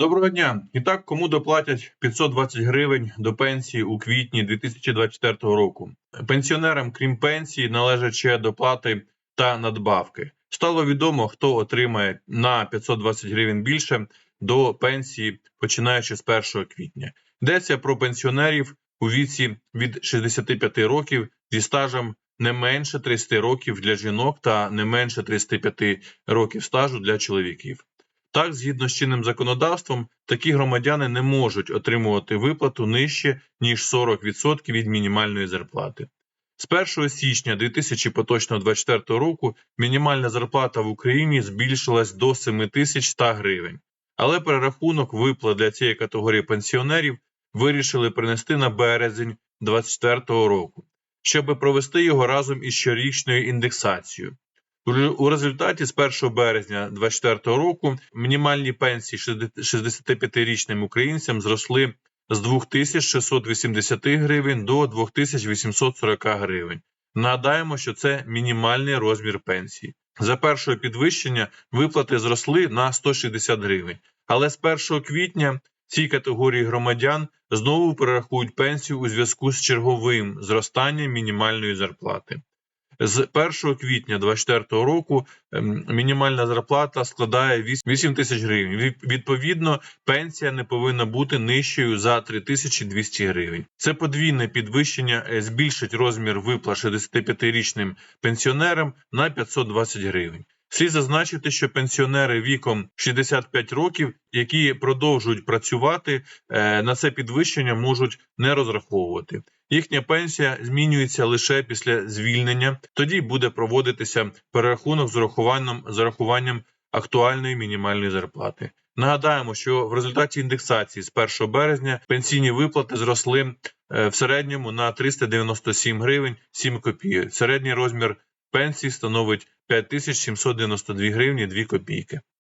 Доброго дня. І так, кому доплатять 520 гривень до пенсії у квітні 2024 року? Пенсіонерам, крім пенсії, належать ще доплати та надбавки. Стало відомо, хто отримає на 520 гривень більше до пенсії, починаючи з 1 квітня. Йдеться про пенсіонерів у віці від 65 років зі стажем не менше 30 років для жінок та не менше 35 років стажу для чоловіків. Так, згідно з чинним законодавством, такі громадяни не можуть отримувати виплату нижче ніж 40% від мінімальної зарплати. З 1 січня 2024 року мінімальна зарплата в Україні збільшилась до 7100 гривень, але перерахунок виплат для цієї категорії пенсіонерів вирішили принести на березень 2024 року, щоб провести його разом із щорічною індексацією. У результаті з 1 березня 2024 року мінімальні пенсії 65-річним українцям зросли з 2680 гривень до 2840 гривень. Нагадаємо, що це мінімальний розмір пенсії. За першого підвищення виплати зросли на 160 гривень, але з 1 квітня цій категорії громадян знову перерахують пенсію у зв'язку з черговим зростанням мінімальної зарплати. З 1 квітня 2024 року ем, мінімальна зарплата складає 8 тисяч гривень. Відповідно, пенсія не повинна бути нижчою за 3200 гривень. Це подвійне підвищення е, збільшить розмір виплат 65-річним пенсіонерам на 520 гривень. Слід зазначити, що пенсіонери віком 65 років, які продовжують працювати, е, на це підвищення можуть не розраховувати. Їхня пенсія змінюється лише після звільнення. Тоді буде проводитися перерахунок з урахуванням, з урахуванням актуальної мінімальної зарплати. Нагадаємо, що в результаті індексації з 1 березня пенсійні виплати зросли е, в середньому на 397 гривень 7 копійок. Середній розмір пенсії становить 5792 гривні 2 копійки.